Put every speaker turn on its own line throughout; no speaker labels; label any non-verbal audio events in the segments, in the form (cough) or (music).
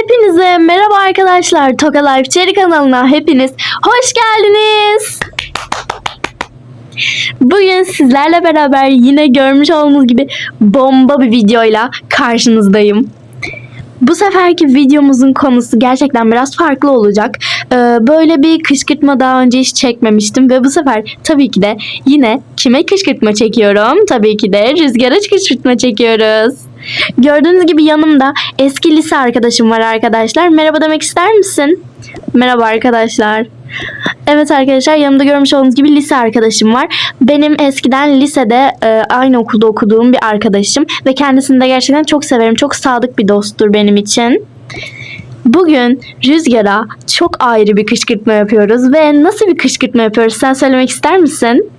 Hepinize merhaba arkadaşlar. Toka Life Cherry kanalına hepiniz hoş geldiniz. Bugün sizlerle beraber yine görmüş olduğunuz gibi bomba bir videoyla karşınızdayım. Bu seferki videomuzun konusu gerçekten biraz farklı olacak. Ee, böyle bir kışkırtma daha önce hiç çekmemiştim ve bu sefer tabii ki de yine kime kışkırtma çekiyorum? Tabii ki de Rüzgar'a kışkırtma çekiyoruz. Gördüğünüz gibi yanımda eski lise arkadaşım var arkadaşlar. Merhaba demek ister misin? Merhaba arkadaşlar. Evet arkadaşlar yanımda görmüş olduğunuz gibi lise arkadaşım var. Benim eskiden lisede e, aynı okulda okuduğum bir arkadaşım ve kendisini de gerçekten çok severim. Çok sadık bir dosttur benim için. Bugün Rüzgar'a çok ayrı bir kışkırtma yapıyoruz ve nasıl bir kışkırtma yapıyoruz sen söylemek ister misin?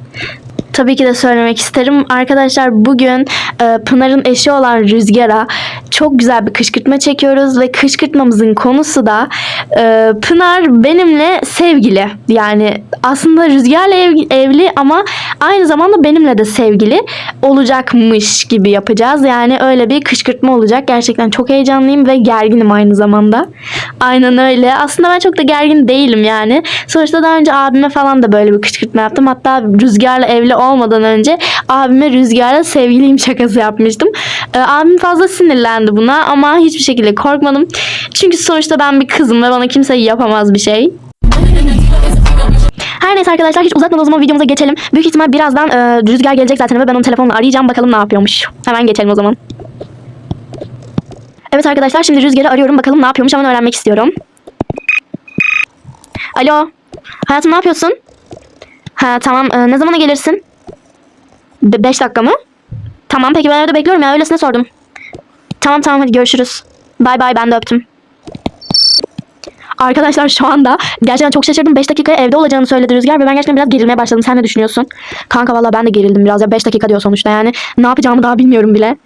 Tabii ki de söylemek isterim. Arkadaşlar bugün e, Pınar'ın eşi olan Rüzgar'a çok güzel bir kışkırtma çekiyoruz ve kışkırtmamızın konusu da e, Pınar benimle sevgili. Yani aslında Rüzgar'la ev- evli ama aynı zamanda benimle de sevgili olacakmış gibi yapacağız. Yani öyle bir kışkırtma olacak. Gerçekten çok heyecanlıyım ve gerginim aynı zamanda. Aynen öyle. Aslında ben çok da gergin değilim yani. Sonuçta daha önce abime falan da böyle bir kışkırtma yaptım. Hatta Rüzgar'la evli olmadan önce abime Rüzgar'la sevgiliyim şakası yapmıştım. Ee, abim fazla sinirlendi buna ama hiçbir şekilde korkmadım. Çünkü sonuçta ben bir kızım ve bana kimse yapamaz bir şey. Neyse arkadaşlar hiç uzatmadan o zaman videomuza geçelim. Büyük ihtimal birazdan e, Rüzgar gelecek zaten ve ben onu telefonla arayacağım bakalım ne yapıyormuş. Hemen geçelim o zaman. Evet arkadaşlar şimdi Rüzgar'ı arıyorum bakalım ne yapıyormuş hemen öğrenmek istiyorum. Alo. Hayatım ne yapıyorsun? Ha tamam e, ne zamana gelirsin? 5 dakika mı? Tamam peki ben evde bekliyorum ya öylesine sordum. Tamam tamam hadi görüşürüz. Bay bay ben de öptüm. Arkadaşlar şu anda gerçekten çok şaşırdım. 5 dakikaya evde olacağını söyledi Rüzgar ve ben gerçekten biraz gerilmeye başladım. Sen ne düşünüyorsun? Kanka valla ben de gerildim biraz ya 5 dakika diyor sonuçta yani. Ne yapacağımı daha bilmiyorum bile.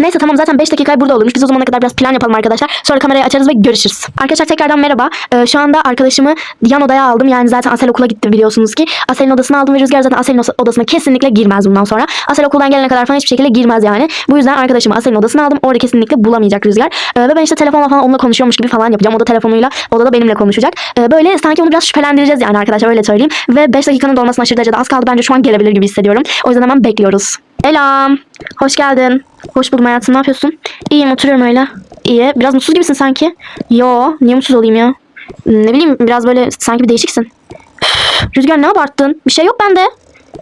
Neyse tamam zaten 5 dakikaya burada olurmuş. Biz o zamana kadar biraz plan yapalım arkadaşlar. Sonra kamerayı açarız ve görüşürüz. Arkadaşlar tekrardan merhaba. Ee, şu anda arkadaşımı yan odaya aldım. Yani zaten Asel okula gitti biliyorsunuz ki. Asel'in odasına aldım ve Rüzgar zaten Asel'in odasına kesinlikle girmez bundan sonra. Asel okuldan gelene kadar falan hiçbir şekilde girmez yani. Bu yüzden arkadaşımı Asel'in odasına aldım. Orada kesinlikle bulamayacak Rüzgar. Ee, ve ben işte telefonla falan onunla konuşuyormuş gibi falan yapacağım. O da telefonuyla odada benimle konuşacak. Ee, böyle sanki onu biraz şüphelendireceğiz yani arkadaşlar öyle söyleyeyim. Ve 5 dakikanın dolmasına aşırı derecede az kaldı. Bence şu an gelebilir gibi hissediyorum. O yüzden hemen bekliyoruz. Selam. Hoş geldin. Hoş buldum hayatım. Ne yapıyorsun? İyiyim oturuyorum öyle. İyi. Biraz mutsuz gibisin sanki. Yo. Niye mutsuz olayım ya? Ne bileyim biraz böyle sanki bir değişiksin. Üf, Rüzgar ne abarttın? Bir şey yok bende.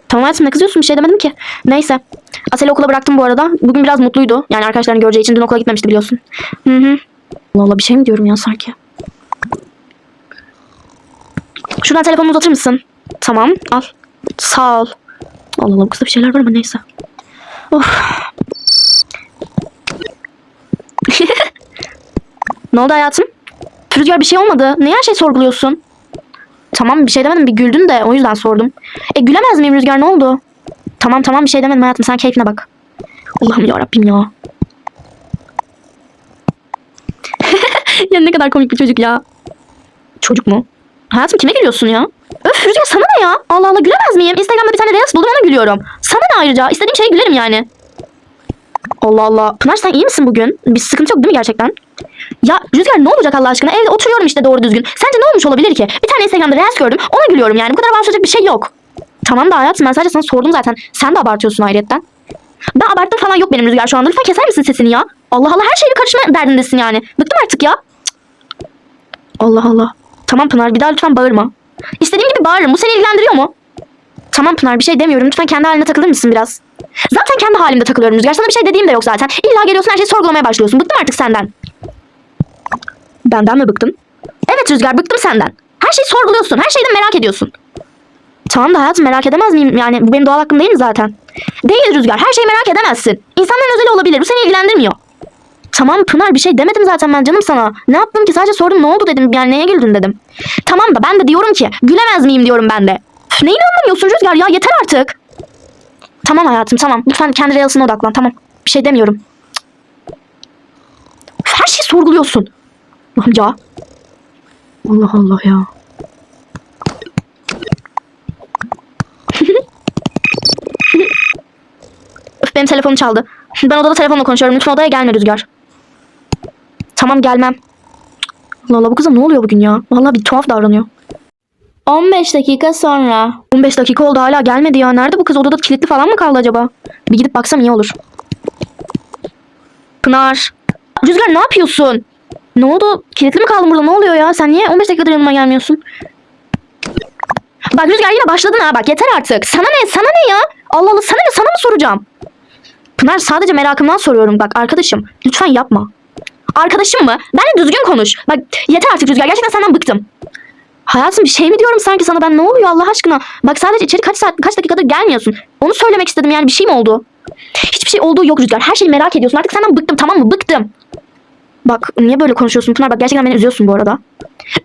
Tamam hayatım ne kızıyorsun? Bir şey demedim ki. Neyse. Asel'i okula bıraktım bu arada. Bugün biraz mutluydu. Yani arkadaşlarını göreceği için dün okula gitmemişti biliyorsun. Hı hı. Allah Allah bir şey mi diyorum ya sanki? Şuradan telefonumu uzatır mısın? Tamam al. Sağ ol. Allah Allah bu kızda bir şeyler var ama neyse. Of. Ne oldu hayatım? Rüzgar bir şey olmadı. Niye her şey sorguluyorsun? Tamam bir şey demedim bir güldün de o yüzden sordum. E gülemez miyim Rüzgar ne oldu? Tamam tamam bir şey demedim hayatım sen keyfine bak. Allah'ım ya Rabbim (laughs) ya. ya ne kadar komik bir çocuk ya. Çocuk mu? Hayatım kime gülüyorsun ya? Öf Rüzgar sana ne ya? Allah Allah gülemez miyim? Instagram'da bir tane reels buldum ona gülüyorum. Sana ne ayrıca? İstediğim şeye gülerim yani. Allah Allah. Pınar sen iyi misin bugün? Bir sıkıntı yok değil mi gerçekten? Ya Rüzgar ne olacak Allah aşkına? Evde oturuyorum işte doğru düzgün. Sence ne olmuş olabilir ki? Bir tane Instagram'da reels gördüm. Ona gülüyorum yani. Bu kadar bahsedecek bir şey yok. Tamam da hayatım ben sadece sana sordum zaten. Sen de abartıyorsun ayrıyetten. Ben abarttım falan yok benim Rüzgar şu anda. Lütfen keser misin sesini ya? Allah Allah her bir karışma derdindesin yani. Bıktım artık ya. Allah Allah. Tamam Pınar bir daha lütfen bağırma. İstediğim gibi bağırırım. Bu seni ilgilendiriyor mu? Tamam Pınar bir şey demiyorum. Lütfen kendi haline takılır mısın biraz? Zaten kendi halimde takılıyorum Rüzgar. Sana bir şey dediğim de yok zaten. İlla geliyorsun her şeyi sorgulamaya başlıyorsun. Bıktım artık senden. Benden mi bıktın? Evet Rüzgar bıktım senden. Her şeyi sorguluyorsun. Her şeyden merak ediyorsun. Tamam da hayatım merak edemez miyim? Yani bu benim doğal hakkım değil mi zaten? Değil Rüzgar. Her şeyi merak edemezsin. İnsanların özeli olabilir. Bu seni ilgilendirmiyor. Tamam Pınar bir şey demedim zaten ben canım sana. Ne yaptım ki sadece sordum ne oldu dedim. Yani neye güldün dedim. Tamam da ben de diyorum ki gülemez miyim diyorum ben de. Üf, neyini anlamıyorsun Rüzgar ya yeter artık. Tamam hayatım tamam. Lütfen kendi reelsine odaklan tamam. Bir şey demiyorum. Üf, Her şeyi sorguluyorsun. Allah'ım ya. Allah Allah ya. (laughs) Üf, benim telefonum çaldı. Ben odada telefonla konuşuyorum. Lütfen odaya gelme Rüzgar. Tamam Tamam gelmem. Allah Allah bu kıza ne oluyor bugün ya? Vallahi bir tuhaf davranıyor.
15 dakika sonra.
15 dakika oldu hala gelmedi ya. Nerede bu kız? Odada kilitli falan mı kaldı acaba? Bir gidip baksam iyi olur. Pınar. Rüzgar ne yapıyorsun? Ne oldu? Kilitli mi kaldın burada? Ne oluyor ya? Sen niye 15 dakikadır yanıma gelmiyorsun? Bak Rüzgar yine başladın ha. Bak yeter artık. Sana ne? Sana ne ya? Allah Allah sana ne? Sana mı soracağım? Pınar sadece merakımdan soruyorum. Bak arkadaşım lütfen yapma. Arkadaşım mı? Benle düzgün konuş. Bak yeter artık Rüzgar. Gerçekten senden bıktım. Hayatım bir şey mi diyorum sanki sana ben ne oluyor Allah aşkına? Bak sadece içeri kaç saat kaç dakikadır gelmiyorsun. Onu söylemek istedim yani bir şey mi oldu? Hiçbir şey olduğu yok Rüzgar. Her şeyi merak ediyorsun. Artık senden bıktım tamam mı? Bıktım. Bak niye böyle konuşuyorsun Pınar? Bak gerçekten beni üzüyorsun bu arada.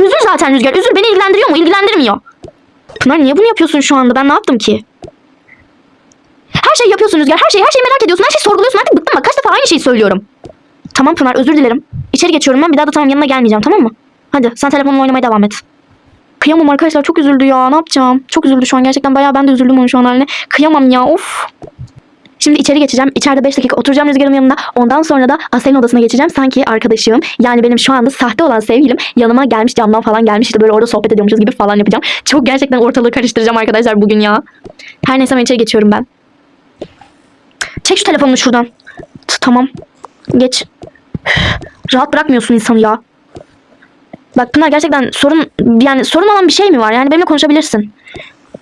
Üzül zaten Rüzgar. Üzül beni ilgilendiriyor mu? İlgilendirmiyor. Pınar niye bunu yapıyorsun şu anda? Ben ne yaptım ki? Her şeyi yapıyorsun Rüzgar. Her şeyi, her şeyi merak ediyorsun. Her şeyi sorguluyorsun. Artık bıktım bak. Kaç defa aynı şeyi söylüyorum. Tamam Pınar özür dilerim. İçeri geçiyorum ben. Bir daha da tamam yanına gelmeyeceğim tamam mı? Hadi sen telefonla oynamaya devam et. Kıyamam arkadaşlar çok üzüldü ya ne yapacağım? Çok üzüldü şu an gerçekten bayağı ben de üzüldüm onun şu an haline. Kıyamam ya of. Şimdi içeri geçeceğim. İçeride 5 dakika oturacağım Rüzgar'ın yanında. Ondan sonra da Asel'in odasına geçeceğim. Sanki arkadaşım yani benim şu anda sahte olan sevgilim yanıma gelmiş camdan falan gelmiş. İşte böyle orada sohbet ediyormuşuz gibi falan yapacağım. Çok gerçekten ortalığı karıştıracağım arkadaşlar bugün ya. Her neyse ben içeri geçiyorum ben. Çek şu telefonunu şuradan. Tamam. Geç. Rahat bırakmıyorsun insanı ya. Bak Pınar gerçekten sorun yani sorun olan bir şey mi var? Yani benimle konuşabilirsin.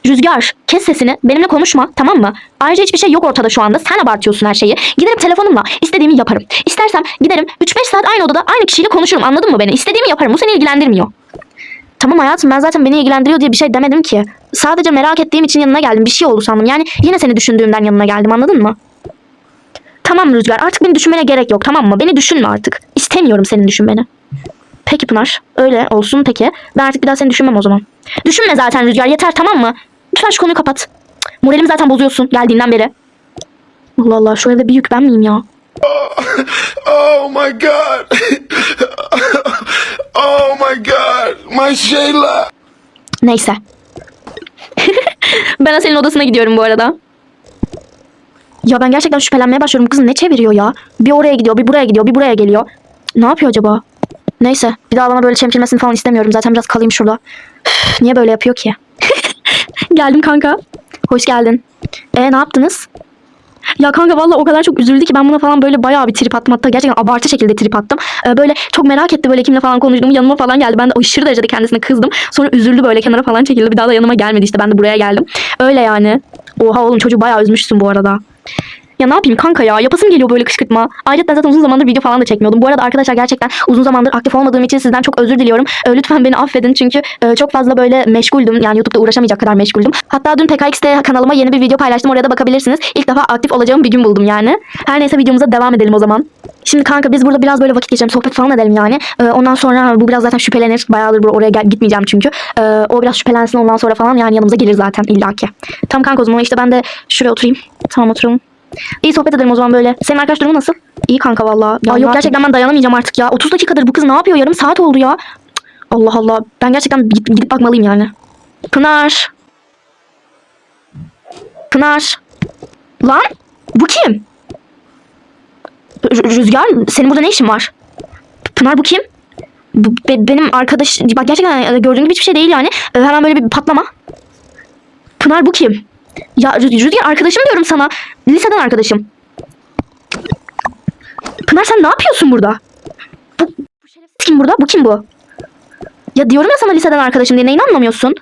Rüzgar kes sesini benimle konuşma tamam mı? Ayrıca hiçbir şey yok ortada şu anda. Sen abartıyorsun her şeyi. Giderim telefonumla istediğimi yaparım. İstersem giderim 3-5 saat aynı odada aynı kişiyle konuşurum anladın mı beni? İstediğimi yaparım bu seni ilgilendirmiyor. Tamam hayatım ben zaten beni ilgilendiriyor diye bir şey demedim ki. Sadece merak ettiğim için yanına geldim. Bir şey oldu sandım. Yani yine seni düşündüğümden yanına geldim anladın mı? Tamam Rüzgar artık beni düşünmene gerek yok tamam mı? Beni düşünme artık. İstemiyorum senin düşünmeni. Peki Pınar. Öyle olsun peki. Ben artık bir daha seni düşünmem o zaman. Düşünme zaten Rüzgar yeter tamam mı? Lütfen şu konuyu kapat. Moralimi zaten bozuyorsun geldiğinden beri. Allah Allah şu evde bir yük ben miyim ya?
Oh my god. (laughs) oh my god. My Shayla.
Neyse. (laughs) ben Asel'in odasına gidiyorum bu arada. Ya ben gerçekten şüphelenmeye başlıyorum. Kız ne çeviriyor ya? Bir oraya gidiyor, bir buraya gidiyor, bir buraya geliyor. Ne yapıyor acaba? Neyse. Bir daha bana böyle çemkirmesini falan istemiyorum. Zaten biraz kalayım şurada. Üf, niye böyle yapıyor ki? (laughs) Geldim kanka. Hoş geldin. E ne yaptınız? Ya kanka valla o kadar çok üzüldü ki ben buna falan böyle bayağı bir trip attım. Hatta gerçekten abartı şekilde trip attım. Ee, böyle çok merak etti böyle kimle falan konuştuğumu yanıma falan geldi. Ben de aşırı derecede kendisine kızdım. Sonra üzüldü böyle kenara falan çekildi. Bir daha da yanıma gelmedi işte ben de buraya geldim. Öyle yani. Oha oğlum çocuğu bayağı üzmüşsün bu arada. Ya ne yapayım kanka ya yapasım geliyor böyle kışkırtma. Ayrıca zaten uzun zamandır video falan da çekmiyordum. Bu arada arkadaşlar gerçekten uzun zamandır aktif olmadığım için sizden çok özür diliyorum. Ee, lütfen beni affedin çünkü e, çok fazla böyle meşguldüm. Yani YouTube'da uğraşamayacak kadar meşguldüm. Hatta dün PKX'te kanalıma yeni bir video paylaştım. Oraya da bakabilirsiniz. İlk defa aktif olacağım bir gün buldum yani. Her neyse videomuza devam edelim o zaman. Şimdi kanka biz burada biraz böyle vakit geçirelim. Sohbet falan edelim yani. Ee, ondan sonra bu biraz zaten şüphelenir. Bayağıdır oraya gitmeyeceğim çünkü. Ee, o biraz şüphelensin ondan sonra falan yani yanımıza gelir zaten illaki. Tamam kanka o zaman işte ben de şuraya oturayım. Tamam oturalım. İyi sohbet edelim o zaman böyle. Senin arkadaş durumu nasıl? İyi kanka valla. Ya yok gerçekten ben dayanamayacağım artık ya. 30 dakikadır bu kız ne yapıyor? Yarım saat oldu ya. Cık, Allah Allah. Ben gerçekten gidip, gidip bakmalıyım yani. Pınar. Pınar. Lan bu kim? Rü- Rüzgar senin burada ne işin var? Pınar bu kim? Bu, be- benim arkadaş bak gerçekten e, gördüğün gibi hiçbir şey değil yani. E, hemen böyle bir patlama. Pınar bu kim? Ya Rü- Rüzgar arkadaşım diyorum sana. Liseden arkadaşım. Pınar sen ne yapıyorsun burada? Bu, bu şerefsiz kim burada? Bu kim bu? Ya diyorum ya sana liseden arkadaşım diye neyini anlamıyorsun?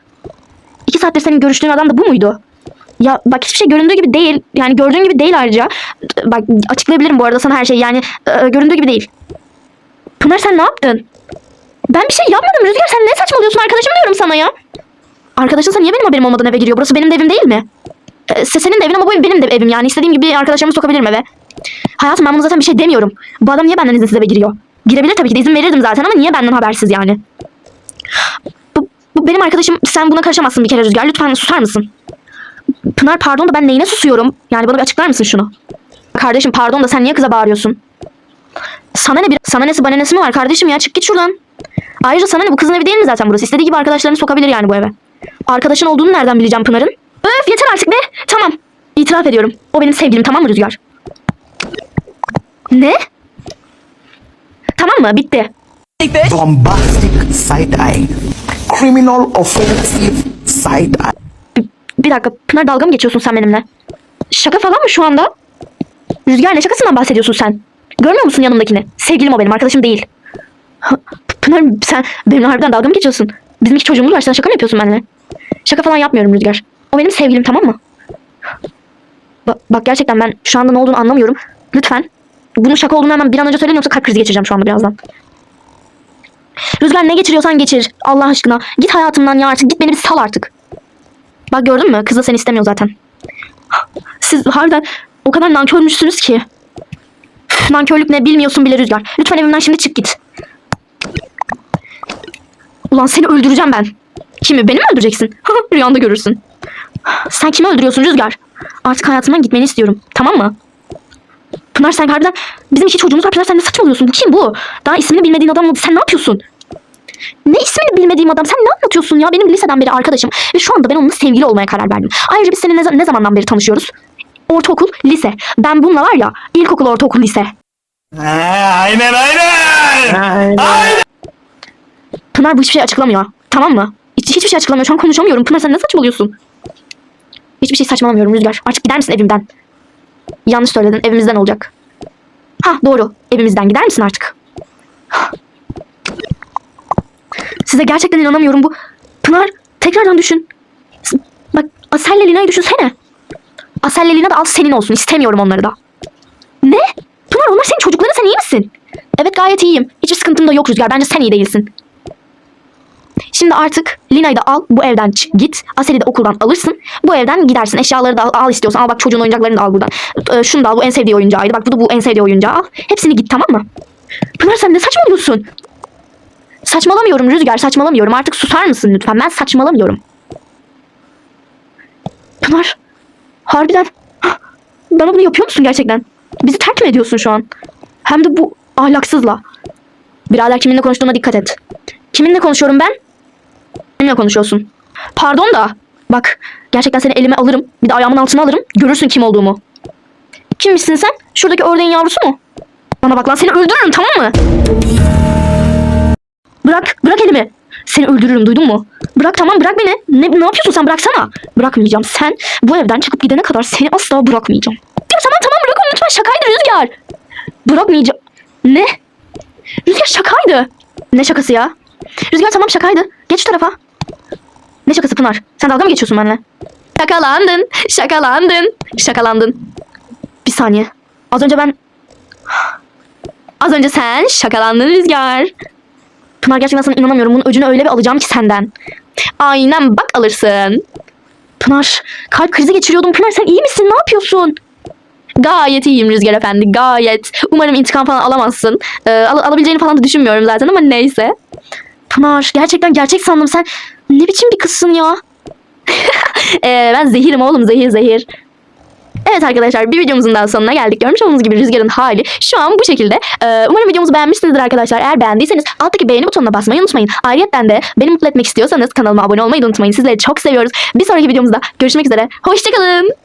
İki saattir senin görüştüğün adam da bu muydu? Ya bak hiçbir şey göründüğü gibi değil. Yani gördüğün gibi değil ayrıca. Bak açıklayabilirim bu arada sana her şeyi. Yani e, göründüğü gibi değil. Pınar sen ne yaptın? Ben bir şey yapmadım Rüzgar sen ne saçmalıyorsun arkadaşım diyorum sana ya. Arkadaşınsa niye benim haberim olmadan eve giriyor? Burası benim de evim değil mi? Se- senin de evin ama bu ev benim de evim yani. istediğim gibi arkadaşlarımı sokabilirim eve. Hayatım ben bunu zaten bir şey demiyorum. Bu adam niye benden izinsiz eve giriyor? Girebilir tabii ki de izin verirdim zaten ama niye benden habersiz yani? Bu, bu benim arkadaşım. Sen buna karışamazsın bir kere Rüzgar. Lütfen susar mısın? Pınar pardon da ben neyine susuyorum? Yani bana bir açıklar mısın şunu? Kardeşim pardon da sen niye kıza bağırıyorsun? Sana ne bir sana nesi bana nesi mi var kardeşim ya çık git şuradan. Ayrıca sana ne bu kızın evi değil mi zaten burası? İstediği gibi arkadaşlarını sokabilir yani bu eve. Arkadaşın olduğunu nereden bileceğim Pınar'ın? Öf yeter artık be. Tamam. İtiraf ediyorum. O benim sevgilim tamam mı Rüzgar? Ne? Tamam mı? Bitti.
bombastic side eye, criminal offensive side eye.
Bir, bir dakika Pınar dalga mı geçiyorsun sen benimle? Şaka falan mı şu anda? Rüzgar ne şakasından bahsediyorsun sen? Görmüyor musun yanımdakini? Sevgilim o benim arkadaşım değil. Pınar sen benimle harbiden dalga mı geçiyorsun? Bizim iki çocuğumuz var sen şaka mı yapıyorsun benimle? Şaka falan yapmıyorum Rüzgar. O benim sevgilim tamam mı? Bak, bak gerçekten ben şu anda ne olduğunu anlamıyorum. Lütfen bunun şaka olduğunu hemen bir an önce söyleyin yoksa kalp krizi geçireceğim şu anda birazdan. Rüzgar ne geçiriyorsan geçir. Allah aşkına. Git hayatımdan ya artık. Git beni bir sal artık. Bak gördün mü? Kız da seni istemiyor zaten. Siz harbiden o kadar nankörmüşsünüz ki. Nankörlük ne bilmiyorsun bile Rüzgar. Lütfen evimden şimdi çık git. Ulan seni öldüreceğim ben. Kimi? Beni mi öldüreceksin? (laughs) Rüyanda görürsün. Sen kimi öldürüyorsun Rüzgar? Artık hayatımdan gitmeni istiyorum. Tamam mı? Pınar sen harbiden bizim iki çocuğumuz var Pınar sen ne saçmalıyorsun? Bu kim bu? Daha ismini bilmediğin adamla sen ne yapıyorsun? Ne ismini bilmediğim adam? Sen ne anlatıyorsun ya? Benim liseden beri arkadaşım. Ve şu anda ben onunla sevgili olmaya karar verdim. Ayrıca biz seninle ne, ne zamandan beri tanışıyoruz? Ortaokul, lise. Ben bununla var ya ilkokul, ortaokul, lise.
aynen aynen.
Pınar bu hiçbir şey açıklamıyor. Tamam mı? Hiç, hiçbir şey açıklamıyor. Şu an konuşamıyorum. Pınar sen ne saçmalıyorsun? Hiçbir şey saçmalamıyorum Rüzgar. Artık gider misin evimden? Yanlış söyledin. Evimizden olacak. Ha doğru. Evimizden gider misin artık? Size gerçekten inanamıyorum bu. Pınar tekrardan düşün. Bak Asel'le Lina'yı düşünsene. Asel'le Lina da al senin olsun. İstemiyorum onları da. Ne? Pınar onlar senin çocukların sen iyi misin? Evet gayet iyiyim. Hiçbir sıkıntım da yok Rüzgar. Bence sen iyi değilsin. Şimdi artık Lina'yı da al bu evden çık git. Asel'i de okuldan alırsın. Bu evden gidersin. Eşyaları da al, al istiyorsan. Al bak çocuğun oyuncaklarını da al buradan. Ee, şunu da al bu en sevdiği oyuncağıydı. Bak bu da bu en sevdiği oyuncağı al. Hepsini git tamam mı? Pınar sen ne saçmalıyorsun? Saçmalamıyorum Rüzgar saçmalamıyorum. Artık susar mısın lütfen? Ben saçmalamıyorum. Pınar. Harbiden. Bana bunu yapıyor musun gerçekten? Bizi terk mi ediyorsun şu an? Hem de bu ahlaksızla. Birader kiminle konuştuğuna dikkat et. Kiminle konuşuyorum ben? Benimle konuşuyorsun. Pardon da. Bak gerçekten seni elime alırım. Bir de ayağımın altına alırım. Görürsün kim olduğumu. Kimmişsin sen? Şuradaki ördeğin yavrusu mu? Bana bak lan seni öldürürüm tamam mı? Bırak, bırak elimi. Seni öldürürüm duydun mu? Bırak tamam bırak beni. Ne, ne yapıyorsun sen bıraksana. Bırakmayacağım. Sen bu evden çıkıp gidene kadar seni asla bırakmayacağım. Ya tamam tamam bırak onu lütfen şakaydı Rüzgar. Bırakmayacağım. Ne? Rüzgar şakaydı. Ne şakası ya? Rüzgar tamam şakaydı. Geç şu tarafa. Ne şakası Pınar? Sen dalga mı geçiyorsun benimle? Şakalandın. Şakalandın. Şakalandın. Bir saniye. Az önce ben... Az önce sen şakalandın Rüzgar. Pınar gerçekten sana inanamıyorum. Bunun öcünü öyle bir alacağım ki senden. Aynen bak alırsın. Pınar kalp krizi geçiriyordum. Pınar sen iyi misin? Ne yapıyorsun? Gayet iyiyim Rüzgar Efendi. Gayet. Umarım intikam falan alamazsın. Ee, al- alabileceğini falan da düşünmüyorum zaten ama neyse. Pınar gerçekten gerçek sandım. Sen ne biçim bir kızsın ya? (laughs) Ee, ben zehirim oğlum zehir zehir. Evet arkadaşlar bir videomuzun daha sonuna geldik. Görmüş olduğunuz gibi Rüzgar'ın hali şu an bu şekilde. Ee, umarım videomuzu beğenmişsinizdir arkadaşlar. Eğer beğendiyseniz alttaki beğeni butonuna basmayı unutmayın. Ayrıca de beni mutlu etmek istiyorsanız kanalıma abone olmayı unutmayın. Sizleri çok seviyoruz. Bir sonraki videomuzda görüşmek üzere. Hoşçakalın.